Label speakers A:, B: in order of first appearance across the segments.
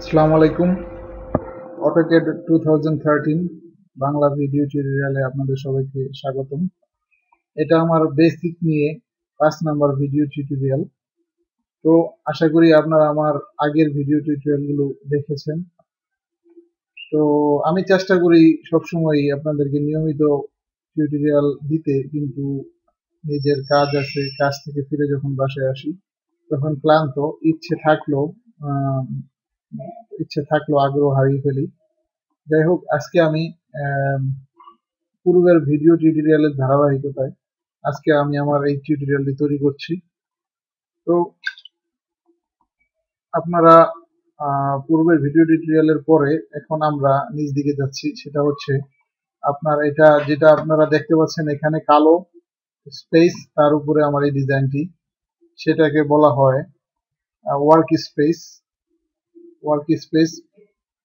A: আসসালামু আলাইকুম। AutoCAD two thousand thirteen Bangla video টিউটোরিয়ালে আপনাদের সবাইকে স্বাগতম। এটা আমার বেসিক নিয়ে পাঁচ নাম্বার ভিডিও টিউটোরিয়াল তো আশা করি আপনারা আমার আগের ভিডিও টিউটোরিয়ালগুলো দেখেছেন। তো আমি চেষ্টা করি সবসময় আপনাদেরকে নিয়মিত টিউটোরিয়াল দিতে, কিন্তু নিজের কাজ আছে, কাজ থেকে ফিরে যখন বাসায় আসি, তখন ক্লান্ত, ইচ্ছে থাকলেও ইচ্ছে থাকল আগ্রহ হারিয়ে ফেলি। যাই হোক, আজকে আমি পূর্বের ভিডিও টিউটোরিয়ালের ধারাবাহিকতায় আজকে আমি আমার এই টিউটোরিয়ালটি তৈরি করছি। তো, আপনারা পূর্বের ভিডিও টিউটোরিয়ালের পরে এখন আমরা নিজ দিকে যাচ্ছি, সেটা হচ্ছে আপনার এটা যেটা আপনারা দেখতে পাচ্ছেন এখানে কালো স্পেস তার উপরে আমার এই ডিজাইনটি সেটাকে বলা হয় ওয়ার্ক স্পেস ওয়ার্ক স্পেস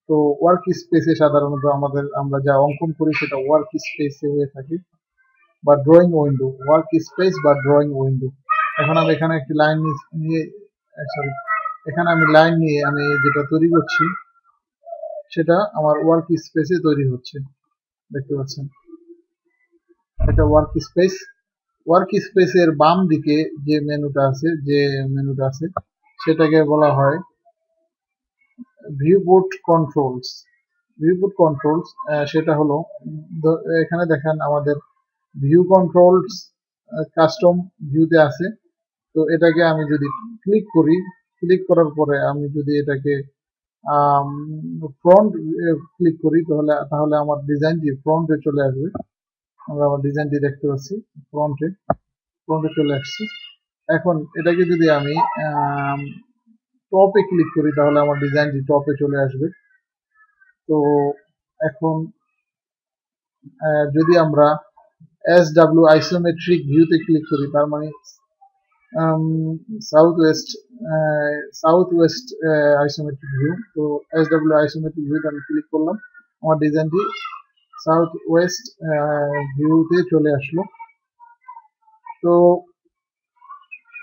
A: তো ওয়ার্ক স্পেসে সাধারণত আমাদের, আমরা যা অঙ্কন করি সেটা ওয়ার্ক স্পেসে হয়ে থাকে বা ড্রয়িং উইন্ডো ওয়ার্ক স্পেস বা ড্রয়িং উইন্ডো এখন আমি এখানে একটি লাইন নিয়ে সরি এখানে আমি লাইন নিয়ে আমি যেটা তৈরি করছি, সেটা আমার ওয়ার্ক স্পেসে তৈরি হচ্ছে। দেখতে পাচ্ছেন? এটা ওয়ার্ক স্পেস ওয়ার্ক স্পেসের বাম দিকে যে মেনুটা আছে, যে মেনুটা আছে, সেটাকে বলা হয় ভিউবোর্ড কন্ট্রোলস ভিউবোর্ড কন্ট্রোলস সেটা হলো এখানে দেখেন আমাদের ভিউ কন্ট্রোলস কাস্টম ভিউতে আছে। তো এটাকে আমি যদি ক্লিক করি ক্লিক করার পরে আমি যদি এটাকে ফ্রন্ট ক্লিক করি, তাহলে তাহলে আমার ডিজাইনটি ফ্রন্টে চলে আসবে। আমরা আমার ডিজাইনটি দেখতে পাচ্ছি ফ্রন্টে ফ্রন্টে চলে আসছে। এখন এটাকে যদি আমি টপে ক্লিক করি, তাহলে আমার ডিজাইনটি টপে চলে আসবে। তো এখন যদি আমরা এস ডাব্লিউ আইসোমেট্রিক ভিউতে ক্লিক করি, তার মানে south west south west isometric view তো এস ডাব্লিউ আইসোমেট্রিক ভিউতে আমি ক্লিক করলাম। আমার ডিজাইনটি সাউথ ওয়েস্ট ভিউতে চলে আসলো। তো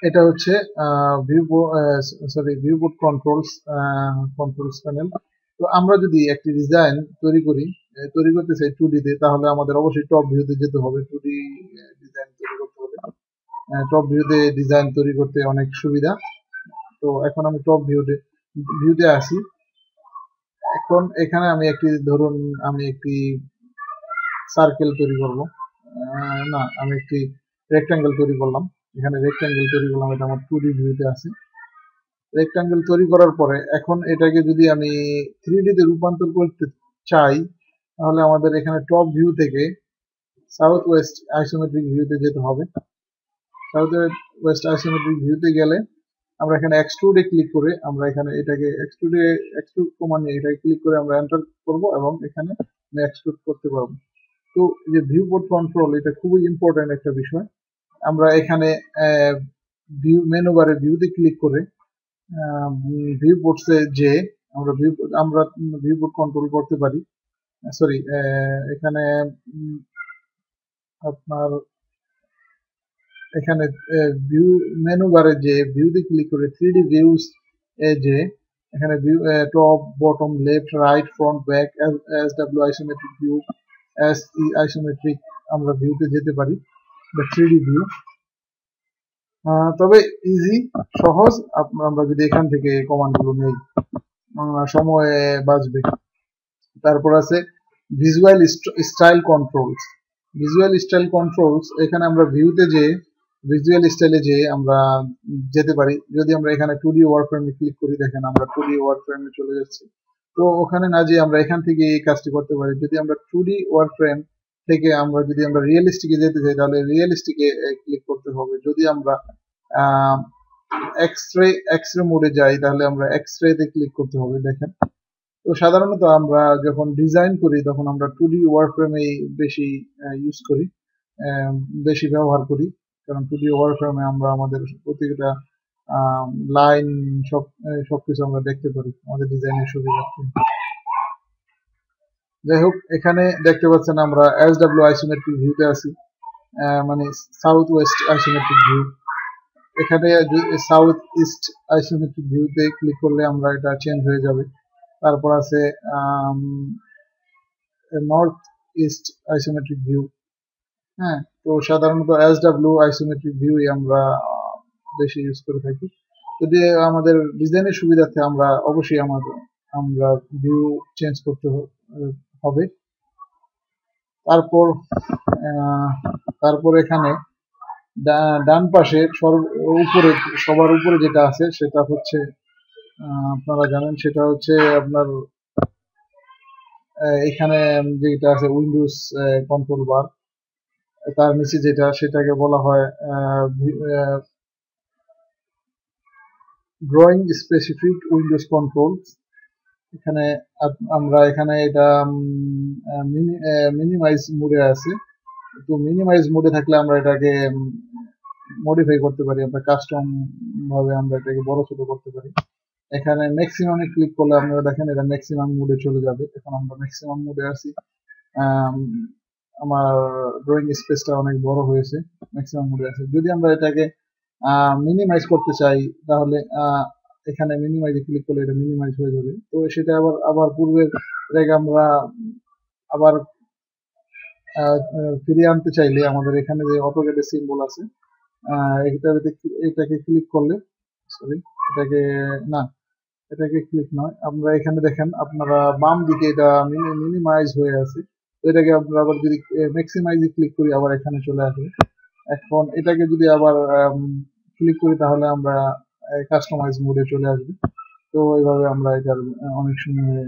A: এটা হচ্ছে ভিউ সরি ভিউবোর্ড কন্ট্রোলস কন্ট্রোলস প্যানেল তো আমরা যদি একটি ডিজাইন তৈরি করি তৈরি করতে চাই টু ডিতে তাহলে আমাদের অবশ্যই টপ ভিউতে যেতে হবে। টু ডি ডিজাইন তৈরি করতে হলে। টপ ভিউতে ডিজাইন তৈরি করতে অনেক সুবিধা। তো এখন আমি টপ ভিউতে ভিউতে আসি। এখন এখানে আমি একটি, ধরুন, আমি একটি সার্কেল তৈরি করব। না, আমি একটি রেক্টাঙ্গেল তৈরি করলাম। এখানে রেক্টাঙ্গেল তৈরি করলাম, এটা আমার টু ডি ভিউতে আছে। রেক্টাঙ্গেল তৈরি করার পরে এখন এটাকে যদি আমি থ্রি ডিতে রূপান্তর করতে চাই, তাহলে আমাদের এখানে টপ ভিউ থেকে সাউথ ওয়েস্ট আইসোমেট্রিক ভিউতে যেতে হবে। সাউথ ওয়েস্ট আইসোমেট্রিক ভিউতে গেলে আমরা এখানে এক্সট্রুডে ক্লিক করে আমরা এখানে এটাকে এক্সট্রুডে এক্সট্রুড কমান্ড নিয়ে এটাকে ক্লিক করে আমরা এন্টার করব এবং এখানে এক্সট্রুড করতে পারব। তো যে ভিউ বোর্ড কন্ট্রোল এটা খুবই ইম্পর্টেন্ট একটা বিষয়। আমরা এখানে ভিউ মেনু বারে ভিউতে ক্লিক করে ভিউ বোর্ডসে যে আমরা ভিউ আমরা ভিউ বোর্ড কন্ট্রোল করতে পারি সরি এখানে আপনার, এখানে ভিউ মেনু বারে যে ভিউতে ক্লিক করে থ্রি ডি ভিউস এ যে, এখানে view top bottom left right front back S W isometric view S E isometric আমরা ভিউতে যেতে পারি। বা থ্রি ভিউ তবে ইজি সহজ। আমরা যদি এখান থেকে কমান্ডগুলো নেই সময় বাঁচবে। তারপর আছে visual style controls visual style controls এখানে আমরা ভিউতে যে ভিজুয়াল স্টাইলে যে আমরা যেতে পারি, যদি আমরা এখানে টু ডি ওয়ার ফ্রেমে ক্লিক করি, দেখেন আমরা টু ডি ওয়ার ফ্রেমে চলে যাচ্ছি। তো ওখানে না যে আমরা এখান থেকে এই কাজটি করতে পারি। যদি আমরা টু ডি ওয়ার ফ্রেম থেকে আমরা যদি আমরা রিয়েলিস্টিকে যেতে চাই, তাহলে রিয়েলিস্টিকে ক্লিক করতে হবে। যদি আমরা এক্সরে এক্সরে মোডে যাই, তাহলে আমরা এক্সরেতে ক্লিক করতে হবে, দেখেন। তো সাধারণত আমরা যখন ডিজাইন করি, তখন আমরা টু ডি ওয়ার ফ্রেমে বেশি ইউজ করি বেশি ব্যবহার করি। কারণ টু ডি ওয়ার ফ্রেমে আমরা আমাদের প্রত্যেকটা লাইন সব সবকিছু আমরা দেখতে পারি, আমাদের ডিজাইনের সুবিধার্থে। যাই হোক এখানে দেখতে পাচ্ছেন আমরা এস ডাব্লিউ আইসোমেট্রিক ভিউতে আছি মানে সাউথ ওয়েস্ট আইসোমেট্রিক ভিউ এখানে সাউথ ইস্ট আইসোমেট্রিক ভিউতে ক্লিক করলে আমরা এটা চেঞ্জ হয়ে যাবে। তারপর আছে নর্থ ইস্ট আইসোমেট্রিক ভিউ হ্যাঁ তো সাধারণত এস ডাব্লিউ আইসোমেট্রিক ভিউই আমরা বেশি ইউজ করে থাকি। যদি আমাদের ডিজাইনের সুবিধার্থে আমরা অবশ্যই আমাদের, আমরা ভিউ চেঞ্জ করতে হবে। তারপর তারপর এখানে ডান পাশে উপরে, সবার উপরে যেটা আছে সেটা হচ্ছে আপনারা জানেন সেটা হচ্ছে আপনার এখানে যেটা আছে উইন্ডোজ কন্ট্রোল বার। তার নিচে যেটা সেটাকে বলা হয় ড্রয়িং স্পেসিফিক উইন্ডোজ কন্ট্রোল এখানে আমরা এখানে এটা মিনিমাইজ মোডে আছে। তো মিনিমাইজ মোডে থাকলে আমরা এটাকে মডিফাই করতে পারি, আমরা কাস্টম ভাবে আমরা এটাকে বড় ছোট করতে পারি। এখানে ম্যাক্সিমামে ক্লিক করলে আপনারা দেখেন এটা ম্যাক্সিমাম মোডে চলে যাবে। এখন আমরা ম্যাক্সিমাম মোডে আছি। আমার ড্রয়িং স্পেসটা অনেক বড় হয়েছে ম্যাক্সিমাম মোডে আছে। যদি আমরা এটাকে মিনিমাইজ করতে চাই, তাহলে এখানে মিনিমাইজে ক্লিক করলে এটা মিনিমাইজ হয়ে যাবে। তো সেটা আবার আবার পূর্বের এটাকে আমরা আবার ফিরিয়ে আনতে চাইলে আমাদের এখানে যে অটোগেটের সিম্বল আছে এটাকে ক্লিক করলে সরি এটাকে, না, এটাকে ক্লিক নয়। আমরা এখানে দেখেন আপনারা বাম দিকে এটা মিনিমাইজ হয়ে আছে। তো এটাকে আমরা আবার যদি ম্যাক্সিমাইজে ক্লিক করি, আবার এখানে চলে আসবে। এখন এটাকে যদি আবার ক্লিক করি তাহলে আমরা কাস্টমাইজ মোডে চলে আসবে। তো এইভাবে আমরা এটার অনেক সময়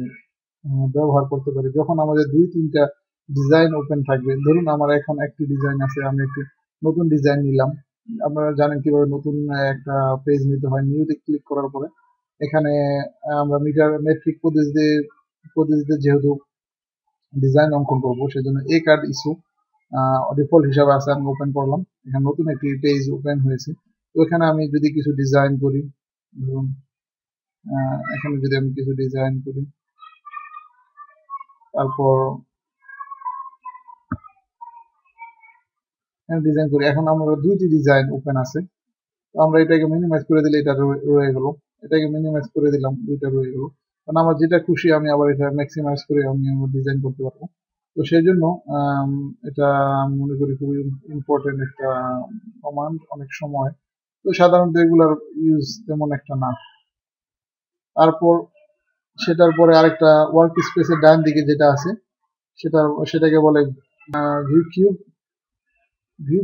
A: ব্যবহার করতে পারি। যখন আমাদের দুই, তিনটা ডিজাইন ওপেন থাকবে, ধরুন আমার এখন একটি ডিজাইন আছে, আমি একটি নতুন ডিজাইন নিলাম। আপনারা জানেন কীভাবে নতুন একটা পেজ নিতে হয় নিউতে ক্লিক করার পরে। এখানে আমরা মিটার মেট্রিক পদ্ধতিতে পদ্ধতিতে যেহেতু ডিজাইন অঙ্কন করব, সেজন্য এ কার্ড ইস্যু ডিফল্ট হিসাবে আছে, আমি ওপেন করলাম। এখানে নতুন একটি পেজ ওপেন হয়েছে। তো এখানে আমি যদি কিছু ডিজাইন করি, ধরুন এখানে যদি আমি কিছু ডিজাইন করি, তারপর ডিজাইন করি। এখন আমরা দুইটি ডিজাইন ওপেন আছে। তো আমরা এটাকে মিনিমাইজ করে দিলে এটা রয়ে গেল। এটাকে মিনিমাইজ করে দিলাম, দুইটা রয়ে গেল। কারণ আমার যেটা খুশি, আমি আবার এটা ম্যাক্সিমাইজ করে আমি আমার ডিজাইন করতে পারব। তো সেই জন্য এটা মনে করি খুবই ইম্পর্টেন্ট একটা কমান্ড অনেক সময়। তো সাধারণত এগুলার ইউজ তেমন একটা না। তারপর সেটার পরে আরেকটা ওয়ার্ক স্পেসের ডান দিকে যেটা আছে সেটা সেটাকে বলে ভিউ কিউব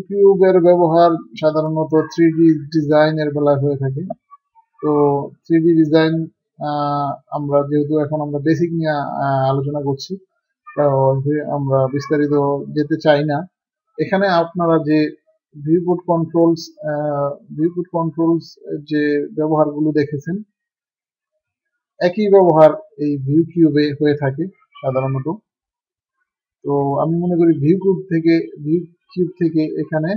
A: ভিউ ব্যবহার সাধারণত থ্রি ডিজাইনের বেলায় হয়ে থাকে। তো থ্রি ডিজাইন আমরা যেহেতু এখন আমরা বেসিক নিয়ে আলোচনা করছি আমরা বিস্তারিত যেতে চাই না। এখানে আপনারা যে ভিউপুট কন্ট্রোলস ভিউপুট কন্ট্রোলস যে ব্যবহারগুলো দেখেছেন, একই ব্যবহার এই ভিউ কিউবে হয়ে থাকে সাধারণত। তো আমি মনে করি ভিউ কিউব থেকে ভিউ কিউব থেকে এখানে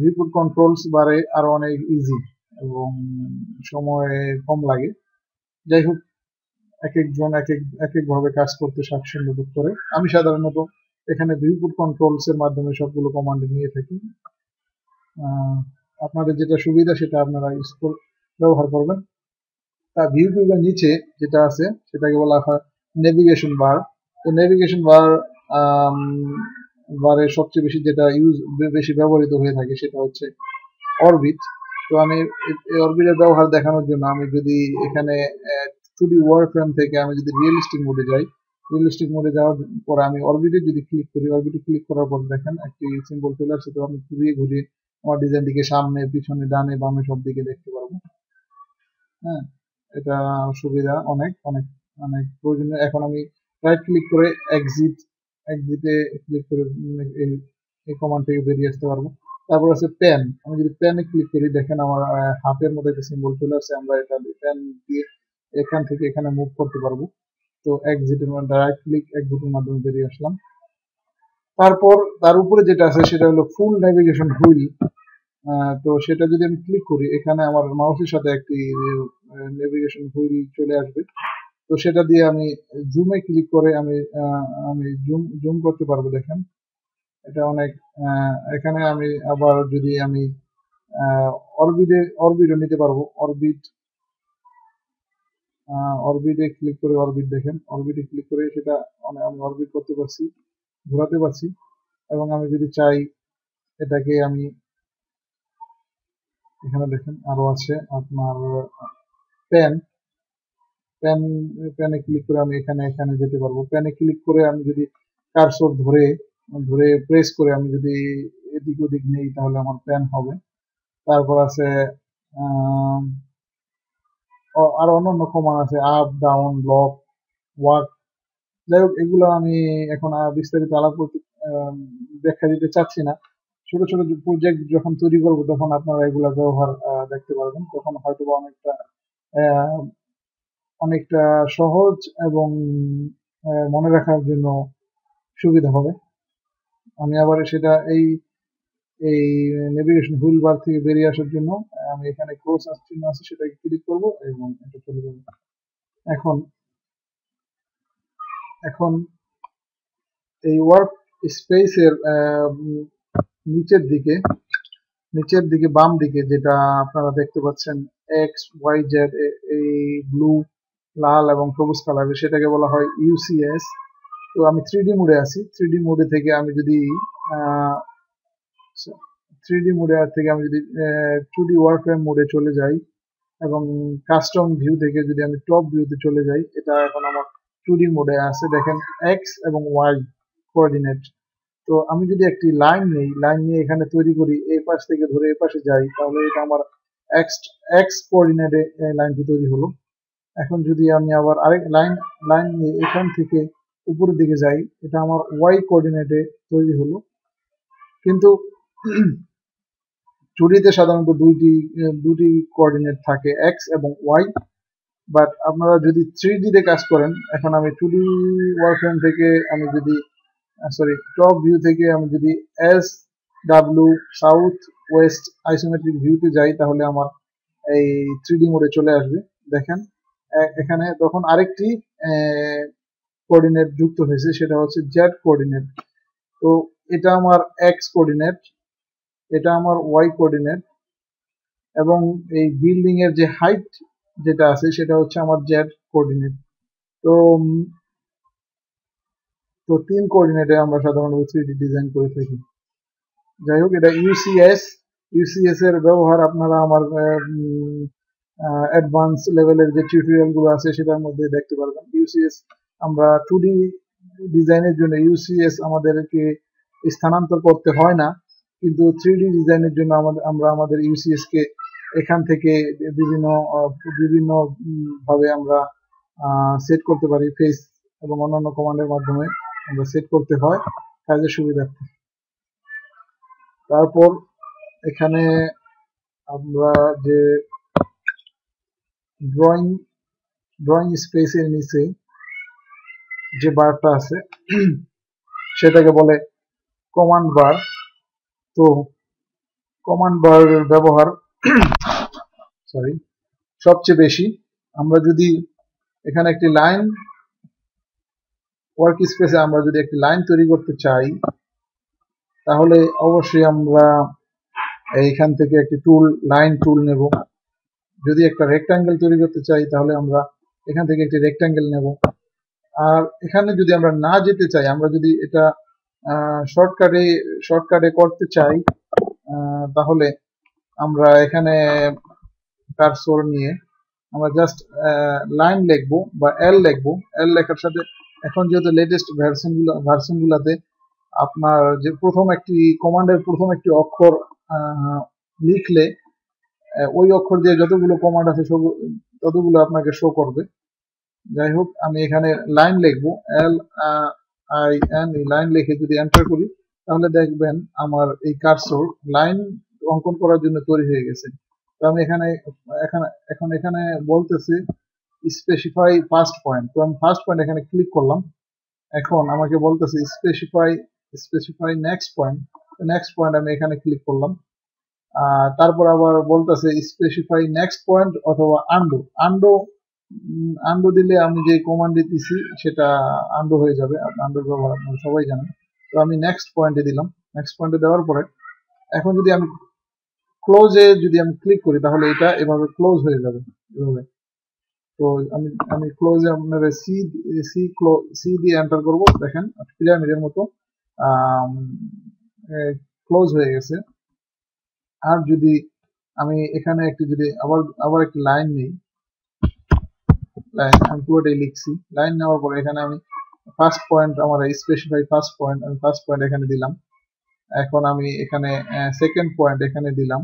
A: ভিউপুট কন্ট্রোলস বারে আরও অনেক ইজি এবং সময় কম লাগে। যাই হোক এক একজন এক এক এক একভাবে কাজ করতে স্বাচ্ছন্দ্য করে। আমি সাধারণত এখানে ভিউপুট কন্ট্রোলস এর মাধ্যমে সবগুলো কমান্ড নিয়ে থাকি। আপনাদের যেটা সুবিধা সেটা আপনারা ইউজ ব্যবহার করবেন। তা ভিউ কিউবের নিচে যেটা আছে, সেটাকে বলা হয় নেভিগেশন বার তো নেভিগেশন বার বারে সবচেয়ে বেশি যেটা ইউজ বেশি ব্যবহৃত হয়ে থাকে সেটা হচ্ছে অরবিট তো আমি এই অরবিটের ব্যবহার দেখানোর জন্য আমি যদি এখানে টু ডি ওয়ার ফ্রেম থেকে আমি যদি রিয়েলিস্টিক মোডে যাই রিয়েলিস্টিক মোডে যাওয়ার পরে আমি অরবিটে যদি ক্লিক করি অরবিটে ক্লিক করার পর দেখেন একটি সিম্বল চলে আসছে, তো আমি ঘুরিয়ে ঘুরিয়ে আমার ডিজাইন ডিজাইনটিকে সামনে, পিছনে, ডানে, বামে সব দিকে দেখতে পারব। হ্যাঁ এটা সুবিধা অনেক অনেক অনেক প্রয়োজনীয়। এখন আমি রাইট ক্লিক করে এক্সিট এক্সিটে ক্লিক করে এই কমান্ড থেকে বেরিয়ে আসতে পারব। তারপর আছে প্যান আমি যদি পেনে ক্লিক করি, দেখেন আমার হাতের মধ্যে একটা সিম্বল চলে আসছে। আমরা এটা প্যান দিয়ে এখান থেকে এখানে মুভ করতে পারব। তো এক্সিটের মধ্যে রাইট ক্লিক এক্সিটের মাধ্যমে বেরিয়ে আসলাম। তারপর, তার উপরে যেটা আছে, সেটা হলো ফুল নেভিগেশন হুইল তো সেটা যদি আমি ক্লিক করি, এখানে আমার মাউসের সাথে একটি নেভিগেশন হুইল চলে আসবে। তো সেটা দিয়ে আমি জুমে ক্লিক করে আমি আমি জুম জুম করতে পারব, দেখেন। এটা অনেক এখানে আমি আবার যদি আমি অরবিটে অরবিটও নিতে পারব। অরবিট অরবিটে ক্লিক করে অরবিট দেখেন। অরবিটে ক্লিক করে সেটা আমি অরবিট করতে পারছি, ঘোরাতে পারছি। এবং আমি যদি চাই, এটাকে আমি এখানে দেখেন আরও আছে আপনার পেন পেন পেনে ক্লিক করে আমি এখানে এখানে যেতে পারব। পেনে ক্লিক করে আমি যদি কারসর ধরে ধরে প্রেস করে আমি যদি এদিক ওদিক নেই তাহলে আমার পেন হবে। তারপর আছে আর অন্যান্য কমান আছে আপ ডাউন ব্লক ওয়াক যাই হোক, এগুলো আমি এখন বিস্তারিত আলাপ করতে ব্যাখ্যা দিতে চাচ্ছি না। ছোট ছোট প্রজেক্ট যখন তৈরি করব, তখন আপনারা এগুলো ব্যবহার দেখতে পারবেন। তখন হয়তো অনেকটা অনেকটা সহজ এবং মনে রাখার জন্য সুবিধা হবে। আমি আবার সেটা এই এই নেভিগেশন হুইল বার থেকে বেরিয়ে আসার জন্য আমি এখানে ক্রস চিহ্ন আছে, সেটাকে ক্লিক করব এবং এটা চলে যাবে। এখন এখন এই ওয়ার্ক স্পেসের নিচের দিকে নিচের দিকে বাম দিকে যেটা আপনারা দেখতে পাচ্ছেন এক্স ওয়াই জেড এই ব্লু লাল এবং সবুজ কালারের সেটাকে বলা হয় ইউসিএস তো আমি থ্রি ডি মোডে আছি। থ্রি ডি মোডে থেকে আমি যদি থ্রি ডি মোডে থেকে আমি যদি টু ডি ওয়ারফ্রেম মোডে চলে যাই এবং কাস্টম ভিউ থেকে যদি আমি টপ ভিউতে চলে যাই, এটা এখন আমার টু ডি মোডে আছে। দেখেন এক্স এবং ওয়াই কোঅর্ডিনেট তো আমি যদি একটি লাইন নেই লাইন নিয়ে এখানে তৈরি করি এই পাশ থেকে ধরে এই পাশে যাই, তাহলে এটা আমার এক্স এক্স কোঅর্ডিনেটে লাইনটি তৈরি হলো। এখন যদি আমি আবার আরেক লাইন লাইন নিয়ে এখান থেকে উপরের দিকে যাই, এটা আমার ওয়াই কোঅর্ডিনেটে তৈরি হলো। কিন্তু টুডিতে সাধারণত দুইটি, দুটি কোঅর্ডিনেট থাকে এক্স এবং ওয়াই বাট আপনারা যদি থ্রি ডিতে কাজ করেন, এখন আমি টু ডি ওয়ার্কফ্রেম থেকে আমি যদি সরি টপ ভিউ থেকে আমি যদি S W south west isometric ভিউতে যাই, তাহলে আমার এই থ্রি ডি মোডে চলে আসবে। দেখেন এখানে তখন আরেকটি কোঅর্ডিনেট যুক্ত হয়েছে, সেটা হচ্ছে জেড কোঅর্ডিনেট তো এটা আমার এক্স কোঅর্ডিনেট এটা আমার ওয়াই কোঅর্ডিনেট এবং এই বিল্ডিং এর যে হাইট যেটা আছে, সেটা হচ্ছে আমার জেড কোঅর্ডিনেট তো তো তিন কোঅর্ডিনেটে আমরা সাধারণত থ্রি ডিজাইন করে থাকি। যাই হোক, এটা ইউসিএস ইউসিএস এর ব্যবহার আপনারা আমার অ্যাডভান্স লেভেলের যে টিউটোরিয়ালগুলো আছে সেটার মধ্যে দেখতে পারবেন। ইউসিএস আমরা টু ডি ডিজাইনের জন্য ইউসিএস আমাদেরকে স্থানান্তর করতে হয় না, কিন্তু থ্রি ডি ডিজাইনের জন্য আমাদের, আমরা আমাদের ইউসিএস কে এখান থেকে বিভিন্ন বিভিন্ন ভাবে আমরা সেট করতে পারি ফেস এবং অন্যান্য কমান্ডের মাধ্যমে। আমরা সেট করতে হয় কাজের সুবিধার্থে। তারপর এখানে আমরা যে ড্রয়িং ড্রয়িং স্পেসের নিচে যে বারটা আছে, সেটাকে বলে কমান্ড বার তো কমান্ড বার ব্যবহার সরি সবচেয়ে বেশি। আমরা যদি এখানে একটি লাইন ওয়ার্ক স্পেসে আমরা যদি একটি লাইন তৈরি করতে চাই, তাহলে অবশ্যই আমরা এইখান থেকে একটি টুল লাইন টুল নেব। যদি একটা রেক্টাঙ্গেল তৈরি করতে চাই, তাহলে আমরা এখান থেকে একটি রেক্টাঙ্গেল নেব। আর এখানে যদি আমরা না যেতে চাই, আমরা যদি এটা শর্টকাটে শর্টকাটে করতে চাই তাহলে আমরা এখানে কারসর নিয়ে আমরা জাস্ট লাইন লিখব বা এল লিখব। এল লেখার সাথে এখন যেহেতু লেটেস্ট ভার্সনগুলো ভার্সনগুলোতে আপনার যে প্রথম একটি কমান্ডের প্রথম একটি অক্ষর লিখলে ওই অক্ষর দিয়ে যতগুলো কমান্ড আছে সব, ততগুলো আপনাকে শো করবে। যাই হোক, আমি এখানে লাইন লিখব এল আই এন লাইন লিখে যদি এন্টার করি, তাহলে দেখবেন আমার এই কারসর লাইন অঙ্কন করার জন্য তৈরি হয়ে গেছে। তো আমি এখানে এখানে, এখন এখানে বলতেছি স্পেসিফাই ফার্স্ট পয়েন্ট তো আমি ফার্স্ট পয়েন্ট এখানে ক্লিক করলাম। এখন আমাকে বলতেছে specify specify next point next point আমি এখানে ক্লিক করলাম। তারপর আবার বলতেছে স্পেসিফাই নেক্সট পয়েন্ট অথবা আন্ডো আন্ডো আন্ডো দিলে আমি যে কমান্ড দিতেছি সেটা আন্ডো হয়ে যাবে। আন্ডোর ব্যবহার সবাই জানেন। তো আমি নেক্সট পয়েন্টে দিলাম। নেক্সট পয়েন্টে দেওয়ার পরে এখন যদি আমি ক্লোজে যদি আমি ক্লিক করি তাহলে এটা এভাবে ক্লোজ হয়ে যাবে। এভাবে। তো আমি আমি ক্লোজে আপনার সি সি সি দিয়ে এন্টার করব, দেখেন পিরামিডের মতো ক্লোজ হয়ে গেছে। আর যদি আমি এখানে একটি যদি আবার আবার একটি লাইন নিই লাইন আমি পুরোটাই লিখছি। লাইন নেওয়ার পরে এখানে আমি ফার্স্ট পয়েন্ট আমার স্পেসিফাই ফার্স্ট পয়েন্ট আমি ফার্স্ট পয়েন্ট এখানে দিলাম। এখন আমি এখানে সেকেন্ড পয়েন্ট এখানে দিলাম।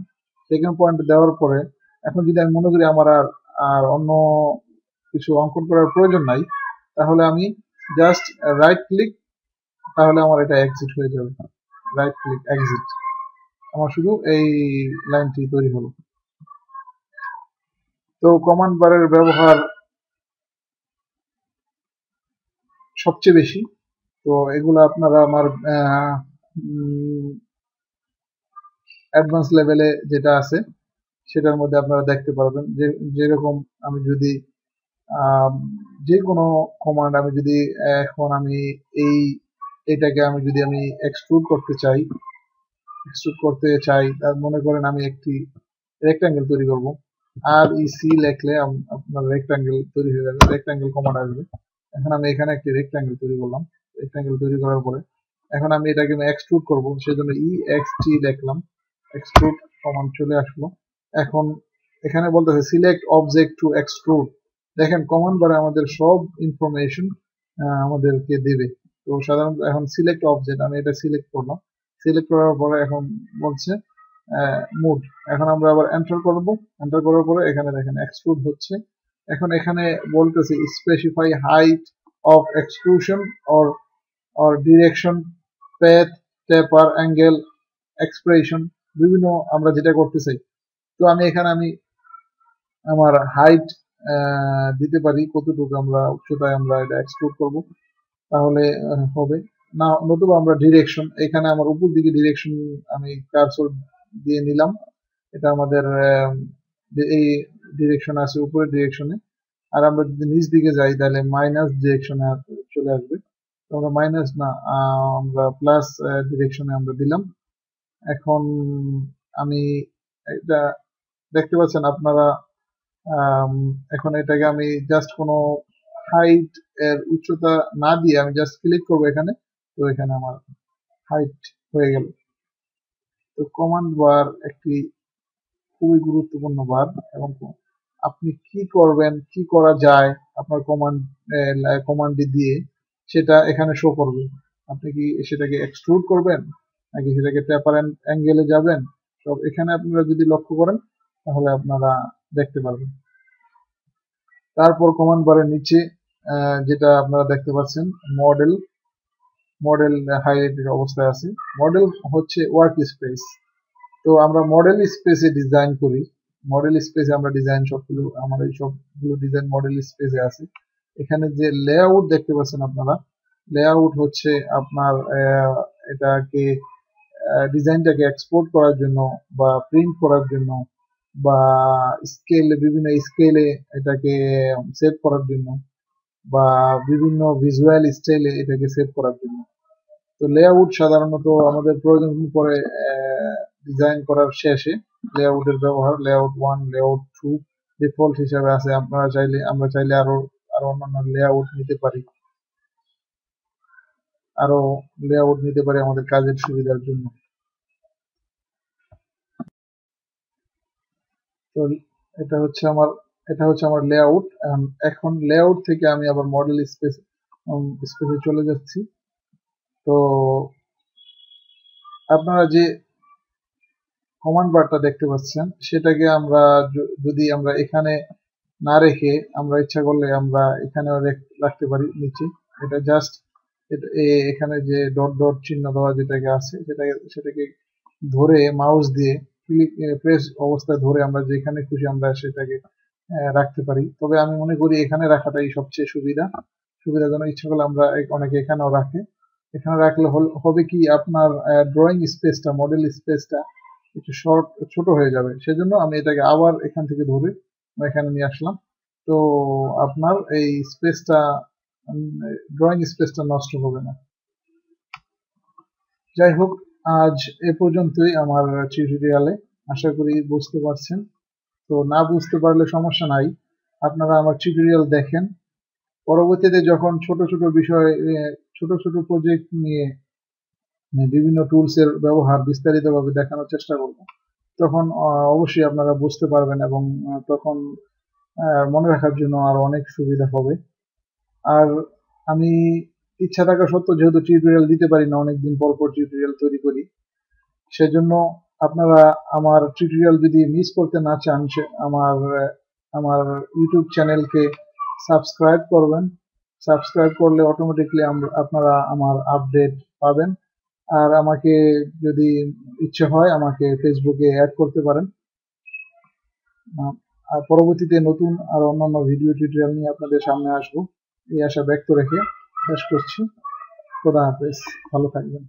A: সেকেন্ড পয়েন্ট দেওয়ার পরে, এখন যদি আমি মনে করি আমার আর আর অন্য কিছু অঙ্কন করার প্রয়োজন নাই, তাহলে আমি জাস্ট রাইট ক্লিক তাহলে আমার এটা এক্সিট হয়ে যাবে। রাইট ক্লিক এক্সিট আমার শুধু এই লাইনটি তৈরি হলো। তো কমান্ড বারের ব্যবহার সবচেয়ে বেশি। তো এগুলো আপনারা আমার অ্যাডভান্স লেভেলে যেটা আছে সেটার মধ্যে আপনারা দেখতে পারবেন যে, যেরকম আমি যদি যে কোনো কমান্ড আমি যদি এখন আমি এই, এটাকে আমি যদি আমি এক্সট্রুড করতে চাই এক্সট্রুড করতে চাই, তার মনে করেন আমি একটি রেক্টাঙ্গেল তৈরি করব। আর ই সি লেখলে আপনার রেক্টাঙ্গেল তৈরি হয়ে যাবে রেক্টাঙ্গেল কমান্ড আসবে। এখন আমি এখানে একটি রেক্টাঙ্গেল তৈরি করলাম। রেক্টাঙ্গেল তৈরি করার পরে এখন আমি এটাকে আমি এক্সট্রুড করব। সেজন্য ই এক্স টি লিখলাম এক্সট্রুড কমান্ড চলে আসলো। এখন এখানে বলতেছে সিলেক্ট অবজেক্ট টু এক্সট্রুড দেখেন কমান্ড বারে আমাদের সব ইনফরমেশন আমাদেরকে দেবে। তো সাধারণত এখন সিলেক্ট অবজেক্ট আমি এটা সিলেক্ট করলাম। সিলেক্ট করার পরে এখন বলছে মুড এখন আমরা আবার এন্টার করব। এন্টার করার পরে এখানে দেখেন এক্সট্রুড হচ্ছে। এখন এখানে বলতেছে specify height of exclusion or or direction path taper angle expression বিভিন্ন আমরা যেটা করতে চাই তো আমি এখানে আমি আমার হাইট দিতে পারি, কতটুকু আমরা উচ্চতায় আমরা এটা এক্সপ্লোর করব। তাহলে হবে। না নতুবা আমরা ডিরেকশন এখানে আমার উপর দিকে ডিরেকশন আমি কারসর দিয়ে নিলাম। এটা আমাদের এই ডিরেকশন আছে উপরের ডিরেকশনে আর আমরা যদি নিচ দিকে যাই, তাহলে মাইনাস ডিরেকশনে চলে আসবে। তো আমরা মাইনাস না আমরা প্লাস ডিরেকশনে আমরা দিলাম। এখন আমি এটা দেখতে পাচ্ছেন আপনারা এখন এটাকে আমি জাস্ট কোনো হাইট এর উচ্চতা না দিয়ে আমি জাস্ট ক্লিক করব এখানে। তো এখানে আমার হাইট হয়ে গেল। তো কমান্ড বার একটি খুবই গুরুত্বপূর্ণ বার এবং আপনি কি করবেন, কি করা যায় আপনার কমান্ড কমান্ডটি দিয়ে, সেটা এখানে শো করবে। আপনি কি সেটাকে এক্সট্রুড করবেন, নাকি সেটাকে ট্যাপার অ্যাঙ্গেলে যাবেন? সব এখানে আপনারা যদি লক্ষ্য করেন তাহলে আপনারা দেখতে পারবেন। তারপর কমান্ড বারের নিচে যেটা আপনারা দেখতে পাচ্ছেন মডেল মডেল হাইলাইটেড অবস্থায় আছে। মডেল হচ্ছে ওয়ার্ক স্পেস তো আমরা মডেল স্পেসে ডিজাইন করি। মডেল স্পেসে আমরা ডিজাইন সবগুলো, আমার এই সবগুলো ডিজাইন মডেল স্পেসে আছে। এখানে যে লেআউট দেখতে পাচ্ছেন আপনারা লেআউট হচ্ছে আপনার এটাকে ডিজাইনটাকে এক্সপোর্ট করার জন্য বা প্রিন্ট করার জন্য বা স্কেলে বিভিন্ন স্কেলে এটাকে সেভ করার জন্য বা বিভিন্ন ভিজুয়াল স্টাইলে এটাকে সেভ করার জন্য। তো লেআউট সাধারণত আমাদের প্রয়োজন পরে ডিজাইন করার শেষে লেআউটের ব্যবহার layout one layout two default হিসাবে আছে। আপনারা চাইলে, আমরা চাইলে আরও আরও অন্যান্য লেআউট নিতে পারি। আরও লেআউট নিতে পারি আমাদের কাজের সুবিধার জন্য। তো এটা হচ্ছে আমার, এটা হচ্ছে আমার লেআউট এখন লেআউট থেকে আমি আবার মডেল স্পেস স্পেসে চলে যাচ্ছি। তো আপনারা যে কমান্ড বারটা দেখতে পাচ্ছেন, সেটাকে আমরা যদি আমরা এখানে না রেখে আমরা ইচ্ছা করলে আমরা এখানেও রাখতে পারি নিচে। এটা জাস্ট এখানে যে ডট ডট চিহ্ন দেওয়া যেটাকে আছে, সেটাকে সেটাকে ধরে মাউস দিয়ে ক্লিক প্রেস অবস্থায় ধরে আমরা যেখানে খুশি আমরা সেটাকে রাখতে পারি। তবে আমি মনে করি এখানে রাখাটাই সবচেয়ে সুবিধা। সুবিধাজনক ইচ্ছা করলে আমরা অনেকে এখানেও রাখে। এখানে রাখলে হবে কি আপনার ড্রয়িং স্পেসটা মডেল স্পেসটা একটু শর্ট ছোট হয়ে যাবে। সেজন্য আমি এটাকে আবার এখান থেকে ধরে এখানে নিয়ে আসলাম। তো আপনার এই স্পেসটা ড্রয়িং স্পেসটা নষ্ট হবে না। যাই হোক আজ এ পর্যন্তই আমার টিউটোরিয়ালে। আশা করি বুঝতে পারছেন। তো না বুঝতে পারলে সমস্যা নাই। আপনারা আমার টিউটোরিয়াল দেখেন। পরবর্তীতে যখন ছোট ছোট বিষয় ছোট ছোট প্রজেক্ট নিয়ে মানে বিভিন্ন টুলস এর ব্যবহার বিস্তারিতভাবে দেখানোর চেষ্টা করব, তখন অবশ্যই আপনারা বুঝতে পারবেন এবং তখন মনে রাখার জন্য আরও অনেক সুবিধা হবে। আর আমি ইচ্ছা থাকা সত্ত্বেও যেহেতু টিউটোরিয়াল দিতে পারি না, অনেকদিন পর পর টিউটোরিয়াল তৈরি করি, সেজন্য আপনারা আমার টিউটোরিয়াল যদি মিস করতে না চান আমার আমার ইউটিউব চ্যানেলকে সাবস্ক্রাইব করবেন। সাবস্ক্রাইব করলে অটোমেটিকলি আপনারা আমার আপডেট পাবেন। আর আমাকে যদি ইচ্ছে হয়, আমাকে ফেসবুকে অ্যাড করতে পারেন। আর পরবর্তীতে নতুন আর অন্যান্য ভিডিও টিউটোরিয়াল নিয়ে আপনাদের সামনে আসব। এই আশা ব্যক্ত রেখে শেষ করছি। খোদা হাফেজ ভালো থাকবেন।